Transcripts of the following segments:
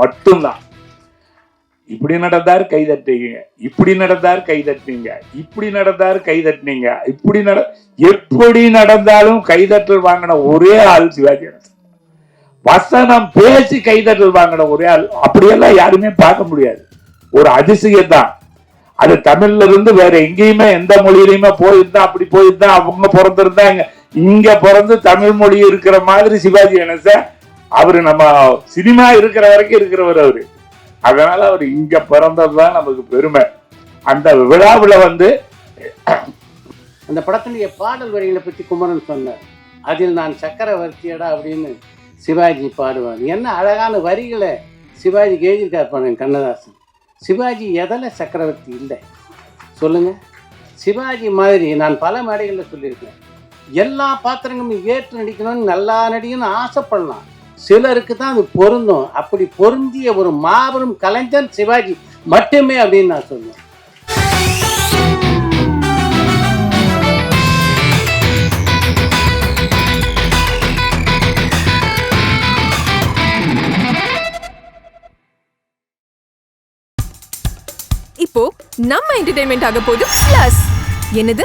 மட்டும்தான். இப்படி நடந்தார் கைதட்டினீங்க இப்படி நடந்தார் கைதட்டுனீங்க இப்படி நடந்தார் கைதட்டினீங்க இப்படி நட எப்படி நடந்தாலும் கைதட்டல் வாங்கின ஒரே ஆள் சிவாஜி வசனம் பேசி கைதட்டல் வாங்கின ஒரே ஆள். அப்படியெல்லாம் யாருமே பார்க்க முடியாது. ஒரு அதிசயம் தான் அது தமிழ்ல இருந்து வேற எங்கேயுமே எந்த மொழியிலையுமே போயிருந்தா அப்படி போயிருந்தா அவங்க பிறந்திருந்தாங்க. இங்க பிறந்து தமிழ் மொழி இருக்கிற மாதிரி சிவாஜி கணேசன் அவரு நம்ம சினிமா இருக்கிற வரைக்கும் இருக்கிறவர் அவரு. அதனால அவர் இங்க பிறந்ததுதான் நமக்கு பெருமை. அந்த விழாவில் வந்து அந்த படத்தினுடைய பாடல் வரிகளை பற்றி குமரன் சொன்னார். அதில் நான் சக்கரவர்த்தியடா அப்படின்னு சிவாஜி பாடுவார். என்ன அழகான வரிகளை சிவாஜிக்கு எழுதியிருக்கார் பாருங்க கண்ணதாசன். சிவாஜி எதில் சக்கரவர்த்தி இல்லை? சொல்லுங்கள் சிவாஜி மாதிரி நான் பல மேடைகளில் சொல்லியிருக்கேன் எல்லா பாத்திரங்களும் ஏற்று நடிக்கணும்னு நல்லா நடிக்கணும்னு ஆசைப்படலாம். சிலருக்கு தான் அது பொருந்தும். அப்படி பொருந்திய ஒரு மாபெரும் கலைஞன் சிவாஜி மட்டுமே அப்படின்னு நான் சொல்லுவேன். இப்போ நம்ம என்டர்டைன்மெண்ட் ஆக போகுது பிளஸ் என்னது?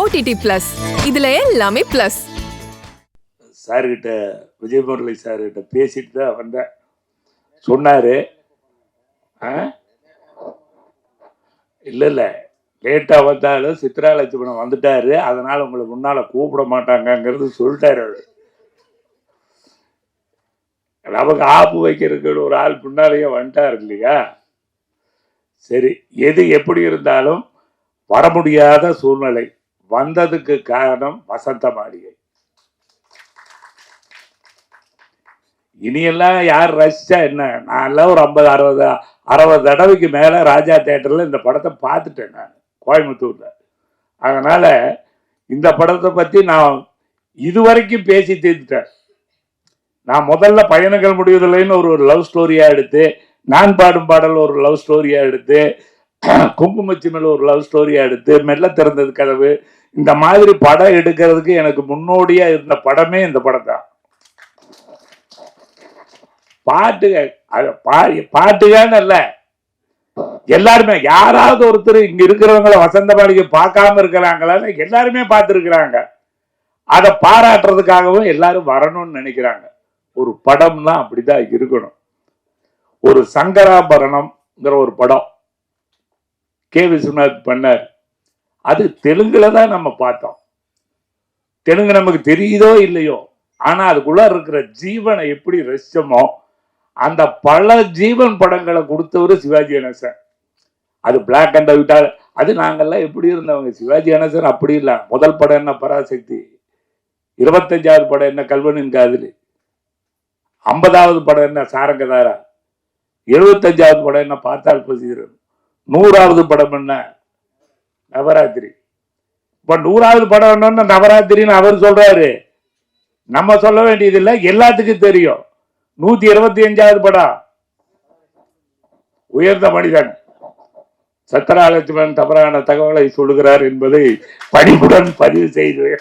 ஓடிடி பிளஸ் இதுல எல்லாமே பிளஸ் சார்கிட்ட விஜயமுரளி சார்கிட்ட பேசிட்டு தான் வந்தேன். சொன்னார். ஆ? இல்லை இல்லை. லேட்டாக வந்தாலும் சித்ரா லட்சுமணன் வந்துட்டாரு. அதனால் உங்களை முன்னால் கூப்பிட மாட்டாங்கங்கிறது சொல்லிட்டாரு அவர். நமக்கு ஆப்பு வைக்கிறதுக்கு ஒரு ஆள் முன்னாலேயே வந்துட்டார் இல்லையா? சரி எது எப்படி இருந்தாலும் வர முடியாத சூழ்நிலை. வந்ததுக்கு காரணம் வசந்த மாளிகை. இனியெல்லாம் யார் ரசிச்சா என்ன? நான் எல்லாம் ஒரு ஐம்பது அறுபது அறுபது தடவைக்கு மேலே ராஜா தேட்டரில் இந்த படத்தை பார்த்துட்டேன் நான் கோயம்புத்தூரில். அதனால் இந்த படத்தை பற்றி நான் இதுவரைக்கும் பேசி தீர்த்துட்டேன். நான் முதல்ல பயணங்கள் முடிவதில்லைன்னு ஒரு லவ் ஸ்டோரியாக எடுத்து நான் பாடும் பாடல் ஒரு லவ் ஸ்டோரியாக எடுத்து குங்குமச்சிமில் ஒரு லவ் ஸ்டோரியாக எடுத்து மெல்ல திறந்தது கதவு இந்த மாதிரி படம் எடுக்கிறதுக்கு எனக்கு முன்னோடியாக இருந்த படமே இந்த படம் தான் பாட்டுக அது பா- பாட்டுகான்னு இல்ல. எல்லாருமே யாராவது ஒருத்தர் இங்க இருக்கிறவங்கள வசந்த மாளிகை பார்க்காம இருக்கிறாங்களான்னு எல்லாருமே பார்த்துருக்குறாங்க. அதை பாராட்டுறதுக்காகவும் எல்லாரும் வரணும்னு நினைக்கிறாங்க. ஒரு படம்னா அப்படிதான் இருக்கணும். ஒரு சங்கராபரணம்ங்கிற ஒரு படம் கே விஸ்வநாத் பண்ணார். அது தெலுங்குல தான் நம்ம பார்த்தோம். தெலுங்கு நமக்கு தெரியுதோ இல்லையோ ஆனால் அதுக்குள்ள இருக்கிற ஜீவனை எப்படி ரசிச்சோமோ அந்த பல ஜீவன் படங்களை கொடுத்தவர் சிவாஜி கணேசன் அது பிளாக் அண்ட் ஒயிட்டா அது நாங்கள்லாம் எப்படி இருந்தவங்க? சிவாஜி கணேசன் அப்படி இல்லை. முதல் படம் என்ன? பராசக்தி. இருபத்தஞ்சாவது படம் என்ன? கல்வனின் காதலி. ஐம்பதாவது படம் என்ன? சாரங்கதாரா. எழுபத்தஞ்சாவது படம் என்ன? பார்த்தால் பசிகிறன் நூறாவது படம் என்ன? நவராத்திரி. இப்போ நூறாவது படம் என்னன்னு நவராத்திரின்னு அவர் சொல்றாரு. நம்ம சொல்ல வேண்டியதில்லை எல்லாத்துக்கும் தெரியும். நூத்தி இருபத்தி அஞ்சாவது படம். உயர்ந்த மனிதன். சக்கராலட்சுமன் தவறான தகவலை சொல்லுகிறார் என்பதை பணிவுடன் பதிவு செய்து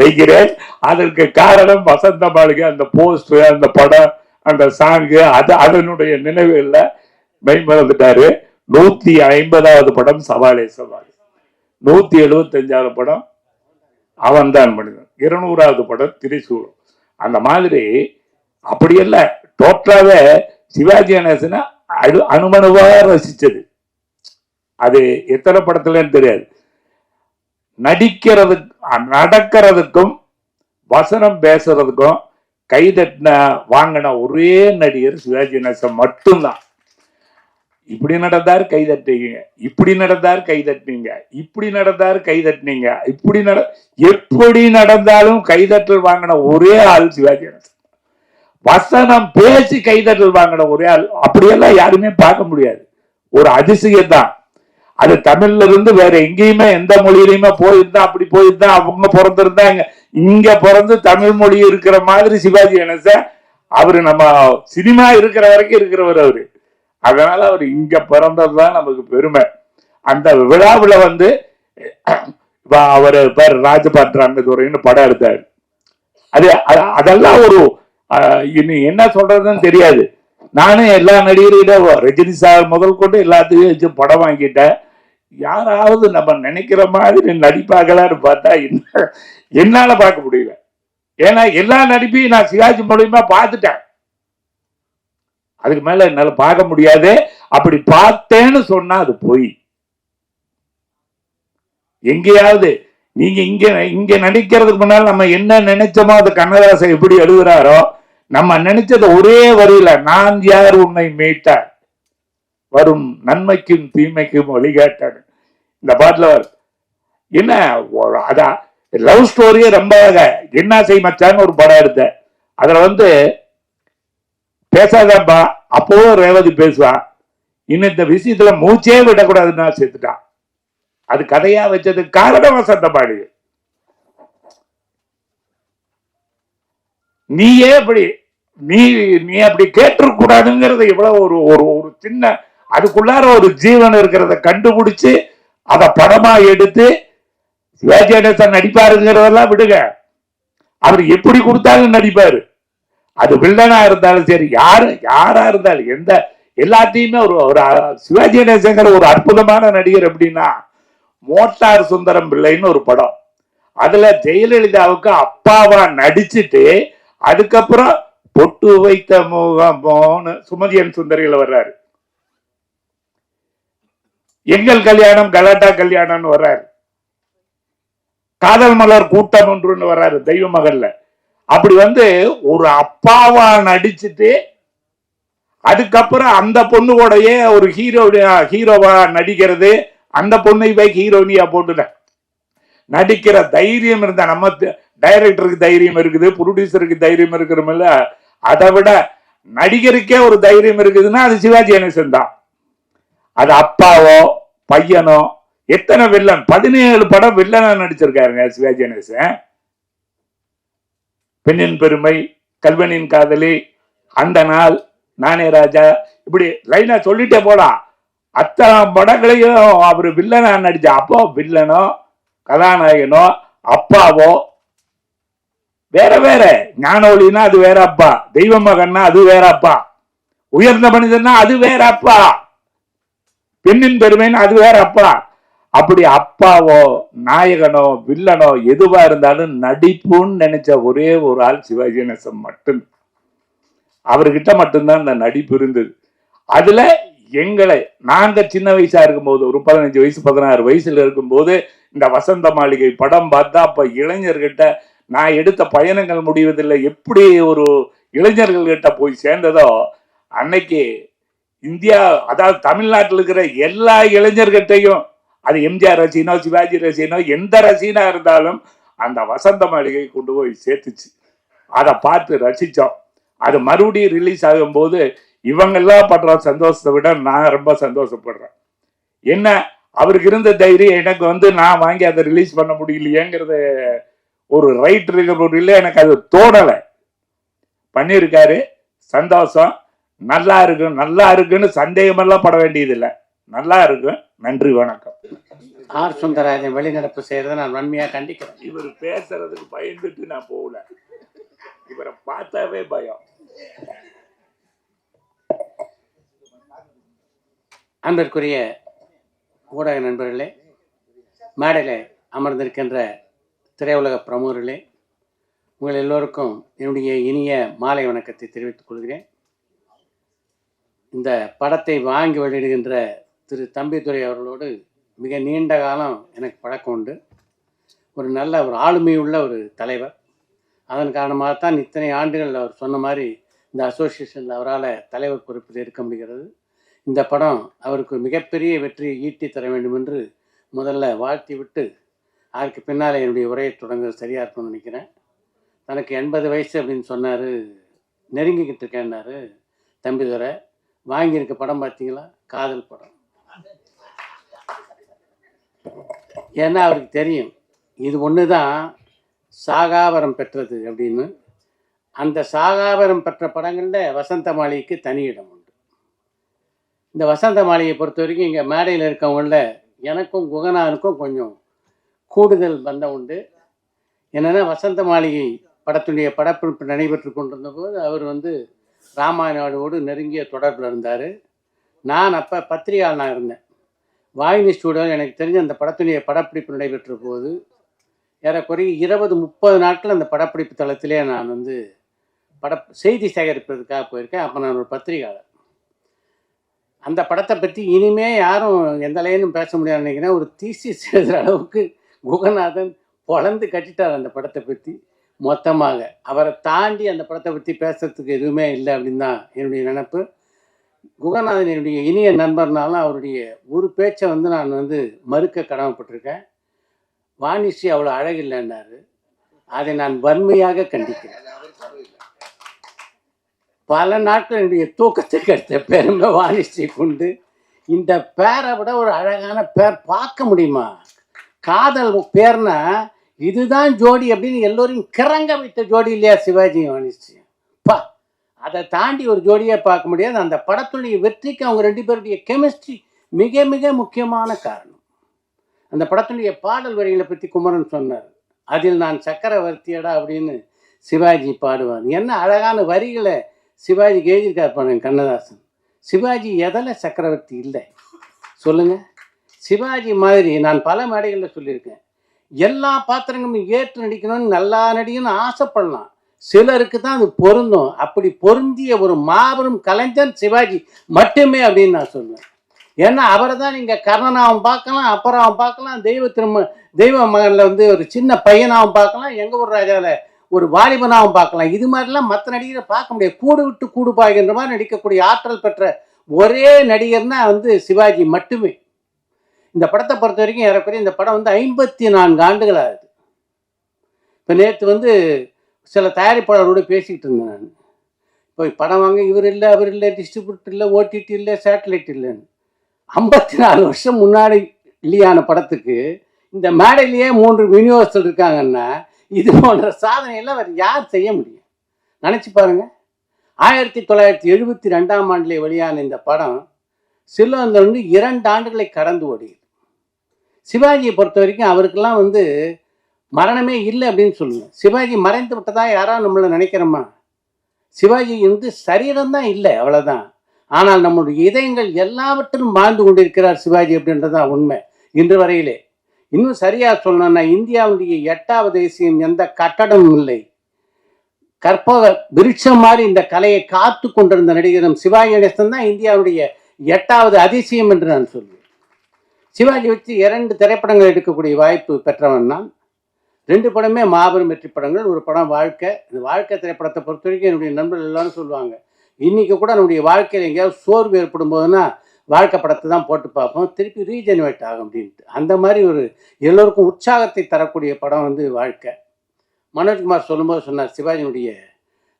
வைக்கிறேன். அதற்கு காரணம் வசந்த மாளிகை அந்த போஸ்ட் அந்த படம் அந்த சாங்கு அது அதனுடைய நினைவுகள்ல மெய்மறந்துட்டாரு. நூத்தி ஐம்பதாவது படம் சவாலே சவால். நூத்தி எழுபத்தஞ்சாவது படம் அவன் தான் மனிதன். இருநூறாவது படம் திரிசூலம். அந்த மாதிரி அப்படியெல்லாம் டோட்டலாகவே டோட்டலாவே சிவாஜி கணேசனை அணு அனுமனுவாக ரசித்தது அது எத்தனை படத்துலன்னு தெரியாது. நடிக்கிறது நடக்கிறதுக்கும் வசனம் பேசுறதுக்கும் கைதட்டின வாங்கின ஒரே நடிகர் சிவாஜி கணேசன் மட்டும்தான். இப்படி நடந்தார் கை தட்டுவீங்க இப்படி நடந்தார் கைதட்டுனீங்க இப்படி நடந்தார் கைதட்டினீங்க இப்படி நட எப்படி நடந்தாலும் கைதட்டல் வாங்கின ஒரே ஆள் சிவாஜி வசனம் பேசி கைதட்டல் வாங்கின ஒரே ஆள். அப்படியெல்லாம் யாருமே பார்க்க முடியாது. ஒரு அதிசயம் தான். அது தமிழ்ல இருந்து வேற எங்கேயுமே எந்த மொழியிலையுமே போயிருந்தா அப்படி போயிருந்தா அவங்க பிறந்திருந்தாங்க. இங்க- இங்க பிறந்து தமிழ் மொழி இருக்கிற மாதிரி சிவாஜி கணேசன் அவரு நம்ம சினிமா இருக்கிற வரைக்கும் இருக்கிறவர் அவரு. அதனால அவர் இங்க பிறந்ததுதான் நமக்கு பெருமை. அந்த விழாவில் வந்து அவர் பேர் ராஜபாட் அன்னதுரைன்னு படம் எடுத்தார். அது அதெல்லாம் ஒரு இனி என்ன சொல்றதுன்னு தெரியாது. நானும் எல்லா நடிகர்கிட்ட ரஜினி சார் முதல் கொண்டு எல்லாத்தையும் வச்சு படம் வாங்கிட்டேன். யாராவது நம்ம நினைக்கிற மாதிரி நடிப்பாங்களான்னு பார்த்தா என்ன- என்னால் பார்க்க முடியல. ஏன்னா எல்லா நடிப்பையும் நான் சிவாஜி மூலியமா பார்த்துட்டேன். அதுக்கு மேல என்னால பார்க்க முடியாது. அப்படி பார்த்தேன்னு சொன்னா அது பொய். எங்கேயாவது நீங்க இங்க இங்க நினைக்கிறதுக்கு முன்னால் நம்ம என்ன நினைச்சோமோ அது கண்ணதாசன் எப்படி எழுதுறாரோ நம்ம நினைச்சது ஒரே வரியில நான் யார் உன்னை மீட்டார்? வரும் நன்மைக்கும் தீமைக்கும் வழிகாட்டார். இந்த பாட்டில் வரும். என்ன? அதான் லவ் ஸ்டோரியே ரொம்ப என்ன செய்ய மச்சான்னு ஒரு படம் எடுத்தேன். அதில் வந்து பேசாதாப்பா. அப்போவும் ரேவதி பேசுவான் இன்னும் இந்த விஷயத்துல மூச்சே விடக்கூடாதுன்னா செத்துட்டான் அது கதையா வச்சது காரணமா வசந்த நீயே அப்படி நீ நீ அப்படி கேட்டிருக்கூடாதுங்கிறது இவ்வளவு ஒரு ஒரு ஒரு சின்ன அதுக்குள்ளார ஒரு ஜீவன் இருக்கிறத கண்டுபிடிச்சு அதை படமா எடுத்து சிவாஜி கணேசன் நடிப்பாருங்கிறதெல்லாம் விடுங்க. அவர் எப்படி கொடுத்தாலும் நடிப்பாரு. அது வில்லனா இருந்தாலும் சரி யாரு யாரா இருந்தாலும் எந்த எல்லாத்தையுமே ஒரு ஒரு சிவாஜி கணேசங்கிற ஒரு அற்புதமான நடிகர் எப்படின்னா மோட்டார் சுந்தரம் பிள்ளைன்னு ஒரு படம். அதுல ஜெயலலிதாவுக்கு அப்பாவா நடிச்சுட்டு அதுக்கப்புறம் பொட்டு வைத்த முகமோன்னு சுமதியன் சுந்தரியில வர்றாரு. எங்கள் கல்யாணம் கலாட்டா கல்யாணம்னு வர்றாரு. காதல் மலர் கூட்டம் ஒன்றுன்னு வர்றாரு தெய்வ மகள்ல. அப்படி வந்து ஒரு அப்பாவா நடிச்சுட்டு அதுக்கப்புறம் அந்த பொண்ணு கூடயே ஒரு ஹீரோ ஹீரோவா நடிக்கிறது அந்த பொண்ணை போய் ஹீரோனியா போட்டுட நடிக்கிற தைரியம் இருந்தா நம்ம டைரக்டருக்கு தைரியம் இருக்குது ப்ரொடியூசருக்கு தைரியம் இருக்கிறோமில்ல அதை விட நடிகருக்கே ஒரு தைரியம் இருக்குதுன்னா அது சிவாஜி கணேசன் தான். அது அப்பாவோ பையனோ எத்தனை வில்லன் பதினேழு படம் வில்லனா நடிச்சிருக்காருங்க சிவாஜி கணேசன். பெண்ணின் பெருமை கல்வனின் காதலி அந்த நாள் நானே ராஜா. இப்படி லைனா சொல்லிட்டே போலாம் அத்தனை படங்களையும் அவர் வில்லனா நடிச்ச அப்போ வில்லனோ கதாநாயகனோ அப்பாவோ வேற வேற. ஞானோலினா அது வேற அப்பா. தெய்வ மகன்னா அது வேற அப்பா. உயர்ந்த மனிதன்னா அது வேற அப்பா. பெண்ணின் பெருமைன்னு அது வேற அப்பா. அப்படி அப்பாவோ நாயகனோ வில்லனோ எதுவா இருந்தாலும் நடிப்புன்னு நினைச்ச ஒரே ஒரு ஆள் சிவாஜி கணேசன் மட்டும். அவர்கிட்ட மட்டும்தான் அந்த நடிப்பு இருந்தது. அதுல எங்களை நாங்க சின்ன வயசா இருக்கும்போது ஒரு பதினஞ்சு வயசு பதினாறு வயசுல இருக்கும்போது இந்த வசந்த மாளிகை படம் பார்த்தா அப்ப இளைஞர்கிட்ட நான் எடுத்த பயணங்கள் முடிவதில்லை எப்படி ஒரு இளைஞர்கள்கிட்ட போய் சேர்ந்ததோ அன்னைக்கு இந்தியா அதாவது தமிழ்நாட்டில் இருக்கிற எல்லா இளைஞர்கிட்டையும் அது எம்ஜிஆர் ரசிகனோ சிவாஜி ரசிகனோ எந்த ரசிகனா இருந்தாலும் அந்த வசந்த மாளிகை கொண்டு போய் சேர்த்துச்சு. அதை பார்த்து ரசித்தோம் அது மறுபடியும் ரிலீஸ் ஆகும்போது இவங்கெல்லாம் படுற சந்தோஷத்தை விட நான் ரொம்ப சந்தோஷப்படுறேன். என்ன? அவருக்கு இருந்த தைரியம் எனக்கு வந்து நான் வாங்கி அதை ரிலீஸ் பண்ண முடியலையேங்கிறது ஒரு ரைட் இருக்கிற எனக்கு அது தோணலை. பண்ணியிருக்காரு. சந்தோஷம். நல்லா இருக்கு நல்லா இருக்குன்னு சந்தேகமெல்லாம் பட வேண்டியதில்லை. நல்லா இருக்கும் நன்றி வணக்கம். ஆர் சுந்தரராஜன் வெளிநடப்பு செய்யறதை நான் வன்மையாக கண்டிக்கிறேன். இவர் பேசுறதுக்கு பயந்துட்டு நான் போகல. இவரை பார்த்தாவே பயம். அன்பிற்குரிய ஊடக நண்பர்களே மேடையில் அமர்ந்திருக்கின்ற திரையுலக பிரமுகர்களே உங்கள் எல்லோருக்கும் என்னுடைய இனிய மாலை வணக்கத்தை தெரிவித்துக் கொள்கிறேன். இந்த படத்தை வாங்கி வெளியிடுகின்ற திரு தம்பிதுரை அவர்களோடு மிக நீண்ட காலம் எனக்கு பழக்கம் உண்டு. ஒரு நல்ல ஒரு ஆளுமையுள்ள ஒரு தலைவர். அதன் காரணமாக தான் இத்தனை ஆண்டுகள் அவர் சொன்ன மாதிரி இந்த அசோசியேஷனில் அவரால் தலைவர் பொறுப்பில் இருக்க முடிகிறது. இந்த படம் அவருக்கு மிகப்பெரிய வெற்றியை ஈட்டி தர வேண்டும் என்று முதல்ல வாழ்த்தி விட்டு அதற்கு பின்னால் என்னுடைய உரையை தொடங்க சரியாக இருக்கும்னு நினைக்கிறேன். தனக்கு எண்பது வயசு அப்படின்னு சொன்னார் நெருங்கிக்கிட்டு இருக்கேன்னாரு தம்பிதுரை. வாங்கியிருக்க படம் பார்த்தீங்களா? காதல் படம். ஏன்னா அவருக்கு தெரியும். இது ஒன்று தான் சாகாபரம் பெற்றது அப்படின்னு. அந்த சாகாபரம் பெற்ற படங்களில் வசந்த மாளிகைக்கு தனி இடம் உண்டு. இந்த வசந்த மாளிகையை பொறுத்த வரைக்கும் இங்கே மேடையில் இருக்கவங்கள எனக்கும் குகனானுக்கும் கொஞ்சம் கூடுதல் பந்தம் உண்டு. என்னென்னா வசந்த மாளிகை படத்துடைய படப்பிடிப்பு நடைபெற்று கொண்டிருந்த போது அவர் வந்து ராமாயணோடு நெருங்கிய தொடர்பில் இருந்தார். நான் அப்போ பத்திரிகையாளனாக இருந்தேன். வாயினி ஸ்டூடியோவில் எனக்கு தெரிஞ்ச அந்த படத்தினுடைய படப்பிடிப்பு நடைபெற்ற போது ஏறக்குறைய இருபது முப்பது நாட்கள் அந்த படப்பிடிப்பு தளத்திலே நான் வந்து பட செய்தி சேகரிப்பதற்காக போயிருக்கேன். அப்போ நான் ஒரு பத்திரிகையாளர். அந்த படத்தை பற்றி இனிமே யாரும் எந்த லைனும் பேச முடியாதுன்னு நினைக்கிறேன். ஒரு தீசி எழுதுகிற அளவுக்கு குகநாதன் பொழந்து கட்டிட்டார் அந்த படத்தை பற்றி மொத்தமாக அவரை தாண்டி அந்த படத்தை பற்றி பேசுறதுக்கு எதுவுமே இல்லை அப்படின்னு தான் என்னுடைய நினப்பு. குகநாதனுடைய இனிய நண்பர்னாலும் அவருடைய ஒரு பேச்சை வந்து நான் வந்து மறுக்க கடமைப்பட்டிருக்கேன். வாணிஸ்ரீ அவ்வளோ அழகில்லைன்னாரு. அதை நான் வன்மையாக கண்டிக்கிறேன். பல நாட்கள் என்னுடைய எடுத்த கெடுத்த பெருமை வாணிஸ்ரீ கொண்டு இந்த பேரை விட ஒரு அழகான பேர் பார்க்க முடியுமா? காதல் பேர்னா இதுதான் ஜோடி அப்படின்னு எல்லோரையும் கிறங்க வைத்த ஜோடி இல்லையா சிவாஜி வாணிஸ்ரீ? பா அதை தாண்டி ஒரு ஜோடியை பார்க்க முடியாது. அந்த படத்துடைய வெற்றிக்கு அவங்க ரெண்டு பேருடைய கெமிஸ்ட்ரி மிக மிக முக்கியமான காரணம். அந்த படத்துடைய பாடல் வரிகளை பற்றி குமரன் சொன்னார். அதில் நான் சக்கரவர்த்தியடா அப்படின்னு சிவாஜி பாடுவார். என்ன அழகான வரிகளை சிவாஜிக்கு எழுதியிருக்கார் பாருங்க கண்ணதாசன். சிவாஜி எதில் சக்கரவர்த்தி இல்லை? சொல்லுங்கள் சிவாஜி மாதிரி நான் பல மேடைகளில் சொல்லியிருக்கேன். எல்லா பாத்திரங்களும் ஏற்று நடிக்கணும்னு நல்லா நடிக்கணும்னு ஆசைப்படலாம். சிலருக்கு தான் அது பொருந்தும். அப்படி பொருந்திய ஒரு மாபெரும் கலைஞன் சிவாஜி மட்டுமே அப்படின்னு நான் சொல்லுவேன் ஏன்னா அவரை தான் நீங்கள் கர்ணனாகவும் பார்க்கலாம் அப்புறம் பார்க்கலாம் தெய்வ திரும்ப தெய்வ மகனில் வந்து ஒரு சின்ன பையனாகவும் பார்க்கலாம் எங்கள் ஊர் ராஜாவில் ஒரு வாலிபனாகவும் பார்க்கலாம். இது மாதிரிலாம் மற்ற நடிகரை பார்க்க முடியாது. கூடு விட்டு கூடு பாய்கின்ற மாதிரி நடிக்கக்கூடிய ஆற்றல் பெற்ற ஒரே நடிகர்னா வந்து சிவாஜி மட்டுமே. இந்த படத்தை பொறுத்த வரைக்கும் ஏறக்குறைய இந்த படம் வந்து ஐம்பத்தி நான்கு ஆண்டுகள் ஆகுது. இப்போ நேற்று வந்து சில தயாரிப்பாளரோடு பேசிக்கிட்டு இருந்தேன் நான். இப்போ படம் வாங்க இவர் இல்லை அவர் இல்லை டிஸ்ட்ரிபியூட்டர் இல்லை ஓடிடி இல்லை சேட்டலைட் இல்லைன்னு. ஐம்பத்தி நாலு வருஷம் முன்னாடி இல்லையான படத்துக்கு இந்த மேடையிலேயே மூன்று விநியோகத்தில் இருக்காங்கன்னா இது போன்ற சாதனையெல்லாம் வேறு யார் செய்ய முடியும்? நினச்சி பாருங்க. ஆயிரத்தி தொள்ளாயிரத்தி எழுபத்தி ரெண்டாம் ஆண்டிலே வெளியான இந்த படம் சிலவந்த வந்து இரண்டு ஆண்டுகளை கடந்து ஓடியது. சிவாஜியை பொறுத்த வரைக்கும் அவருக்கெல்லாம் வந்து மரணமே இல்லை அப்படின்னு சொல்லுங்க. சிவாஜி மறைந்து விட்டதா யாராவது நம்மளை நினைக்கிறோமா? சிவாஜி வந்து சரீரம் தான் இல்லை அவ்வளோதான் ஆனால் நம்முடைய இதயங்கள் எல்லாவற்றிலும் வாழ்ந்து கொண்டிருக்கிறார் சிவாஜி அப்படின்றதான் உண்மை. இன்று வரையிலே. இன்னும் சரியா சொல்லணும்னா இந்தியாவுடைய எட்டாவது தேசியம் எந்த கட்டடமும் இல்லை. கற்பக விருட்சம் மாதிரி இந்த கலையை காத்து கொண்டிருந்த நடிகரும் சிவாஜி கணேசன் தான் இந்தியாவுடைய எட்டாவது அதிசயம் என்று நான் சொல்வேன். சிவாஜி வச்சு இரண்டு திரைப்படங்கள் எடுக்கக்கூடிய வாய்ப்பு பெற்றவன் நான். ரெண்டு படமே மாபெரும் வெற்றி படங்கள். ஒரு படம் வாழ்க்கை. இந்த வாழ்க்கை திரைப்படத்தை பொறுத்த வரைக்கும் என்னுடைய நண்பர்கள் எல்லாரும் சொல்லுவாங்க. இன்றைக்கி கூட நம்முடைய வாழ்க்கையில் எங்கேயாவது சோர்வு ஏற்படும் போதுன்னா வாழ்க்கை படத்தை தான் போட்டு பார்ப்போம். திருப்பி ரீஜெனரேட் ஆகும் அப்படின்ட்டு. அந்த மாதிரி ஒரு எல்லோருக்கும் உற்சாகத்தை தரக்கூடிய படம் வந்து வாழ்க்கை. மனோஜ்குமார் சொல்லும்போது சொன்னார் சிவாஜியினுடைய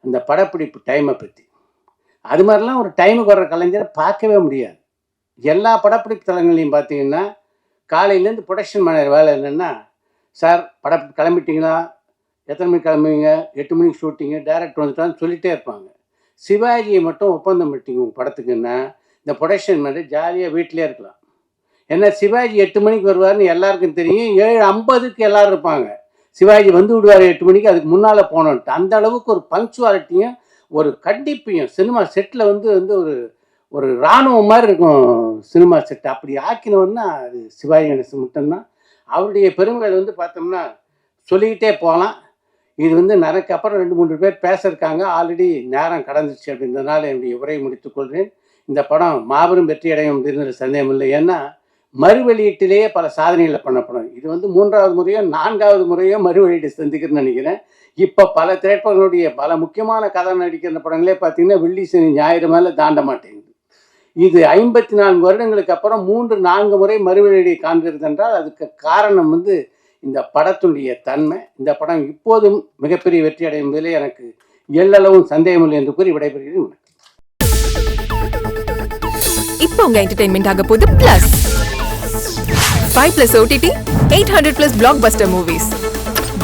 அந்த படப்பிடிப்பு டைமை பற்றி அது மாதிரிலாம் ஒரு டைமுக்கு வர்ற கலைஞரை பார்க்கவே முடியாது. எல்லா படப்பிடிப்பு தலங்களையும் பார்த்தீங்கன்னா காலையிலேருந்து ப்ரொடக்ஷன் மேனேஜர் வேலை என்னென்னா சார் படம் கிளம்பிட்டீங்களா? எத்தனை மணிக்கு கிளம்புவீங்க? எட்டு மணிக்கு ஷூட்டிங்கு டேரக்டர் வந்துட்டான்னு சொல்லிகிட்டே இருப்பாங்க. சிவாஜியை மட்டும் ஒப்பந்தம் பண்ணிட்டீங்க உங்கள் படத்துக்குன்னா இந்த ப்ரொடக்ஷன் மேனேஜர் ஜாலியாக வீட்டிலே இருக்கலாம். ஏன்னா சிவாஜி எட்டு மணிக்கு வருவார்னு எல்லாருக்கும் தெரியும். ஏழு ஐம்பதுக்கு எல்லோரும் இருப்பாங்க. சிவாஜி வந்து விடுவார் எட்டு மணிக்கு அதுக்கு முன்னால் போனோன்ட்டு. அந்த அளவுக்கு ஒரு பங்க்சுவாலிட்டியும் ஒரு கண்டிப்பையும் சினிமா செட்டில் வந்து வந்து ஒரு ஒரு இராணுவம் மாதிரி இருக்கும் சினிமா செட் அப்படி ஆக்கினவன்னா அது சிவாஜி கணேசன் மட்டும்தான். அவருடைய பெருமைகள் வந்து பார்த்தோம்னா சொல்லிக்கிட்டே போகலாம். இது வந்து எனக்கு அப்புறம் ரெண்டு மூன்று பேர் பேசியிருக்காங்க. ஆல்ரெடி நேரம் கடந்துச்சு அப்படின்றதுனால என்னுடைய உரையை முடித்துக்கொள்கிறேன் இந்த படம் மாபெரும் வெற்றி அடையும் அப்படிங்கிற சந்தேகம் இல்லை. ஏன்னா மறு வெளியீட்டிலேயே பல சாதனைகளை பண்ணப்படும். இது வந்து மூன்றாவது முறையோ நான்காவது முறையோ மறு வெளியீடு சந்திக்கிறேன்னு நினைக்கிறேன். இப்போ பல திரைப்படங்களுடைய பல முக்கியமான கதை நடிக்கிற படங்களே பார்த்தீங்கன்னா வெள்ளி சனி ஞாயிறு மேலே தாண்ட மாட்டேங்குது. இது ஐம்பத்தி நான்கு வருடங்களுக்கு அப்புறம் மூன்று நான்கு முறை மறுவழியை காண்கிறது என்றால் அதுக்கு காரணம் வந்து இந்த படத்துடைய தன்மை. இந்த படம் இப்போதும் மிகப்பெரிய வெற்றி அடையும் போதிலே எனக்கு எல்லளவும் சந்தேகமில்லை என்று கூறி விடைபெறுகிறேன். இப்போ உங்க என்டர்டைன்மெண்ட் ஆக போகுது plus five plus OTT eight hundred plus blockbuster movies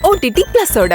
OTT பிளஸோட